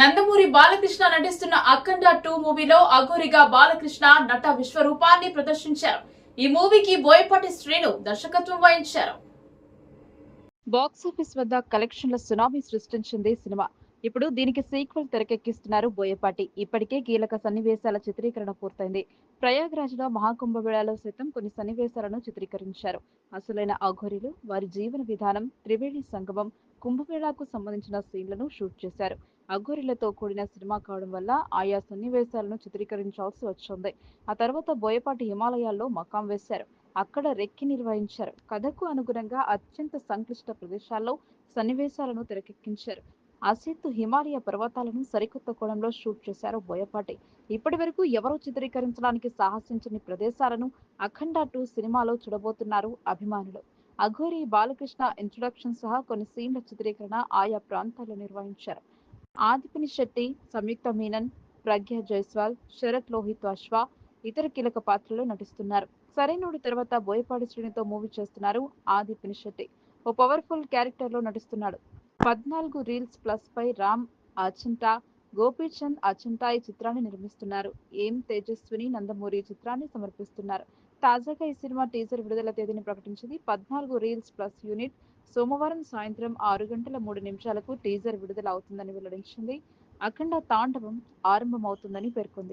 నందమూరి బాలకృష్ణ నటిస్తున్న అఖండ టూ మూవీలో అఘోరిగా బాలకృష్ణ నట విశ్వరూపాన్ని ప్రదర్శించారు. ఈ మూవీకి బోయపాటి శ్రీను దర్శకత్వం వహించారు. బాక్సాఫీస్ వద్ద కలెక్షన్ల సునామీ సృష్టించింది సినిమా. ఇప్పుడు దీనికి సీక్వెల్ తెరకెక్కిస్తున్నారు బోయపాటి. ఇప్పటికే కీలక సన్నివేశాల చిత్రీకరణ పూర్తయింది. ప్రయాగ్రాజ్లో మహాకుంభమేళాలో సైతం కొన్ని సన్నివేశాలను చిత్రీకరించారు. అసలైన అఘోరిలు వారి జీవన విధానం త్రివేణి సంగమం కుంభమేళాకు సంబంధించిన సీన్లను షూట్ చేశారు. అఘోరిలతో కూడిన సినిమా కావడం వల్ల ఆయా సన్నివేశాలను చిత్రీకరించాల్సి వచ్చింది. ఆ తర్వాత బోయపాటి హిమాలయాల్లో మకాం వేశారు. అక్కడ రెక్కి నిర్వహించారు. కథకు అనుగుణంగా అత్యంత సంక్లిష్ట ప్రదేశాల్లో సన్నివేశాలను తెరకెక్కించారు. అసిత్ హిమాలయ పర్వతాలను సరికొత్త కోణంలో షూట్ చేశారు బోయపాటి. ఇప్పటి వరకు ఎవరూ చిత్రీకరించడానికి సాహసించని ప్రదేశాలను అఖండ టూ సినిమాలో చూడబోతున్నారు అభిమానులు. అఘోరి బాలకృష్ణ ఇంట్రొడక్షన్ సహా కొన్ని సీన్ల చిత్రీకరణ ఆయా ప్రాంతాల్లో నిర్వహించారు. ఆదిపిని శెట్టి సంయుక్త మీనన్ ప్రజ్ఞ జైస్వాల్ శరత్ లోహిత్ అశ్వ ఇతర కీలక పాత్రల్లో నటిస్తున్నారు. సరైనడు తర్వాత బోయపాటి శ్రేణితో మూవీ చేస్తున్నారు ఆదిపిని శెట్టి. ఓ పవర్ఫుల్ క్యారెక్టర్లో నటిస్తున్నాడు. పద్నాలుగు రీల్స్ ప్లస్ పై రామ్ అచంటా గోపీచంద్ అచంటా ఈ చిత్రాన్ని నిర్మిస్తున్నారు. ఏం తేజస్విని నందమూరి ఈ చిత్రాన్ని సమర్పిస్తున్నారు. తాజాగా ఈ సినిమా టీజర్ విడుదల తేదీని ప్రకటించింది. పద్నాలుగు రీల్స్ ప్లస్ యూనిట్ సోమవారం సాయంత్రం ఆరు గంటల మూడు నిమిషాలకు టీజర్ విడుదల అవుతుందని వెల్లడించింది. అఖండ తాండవం ఆరంభమవుతుందని పేర్కొంది.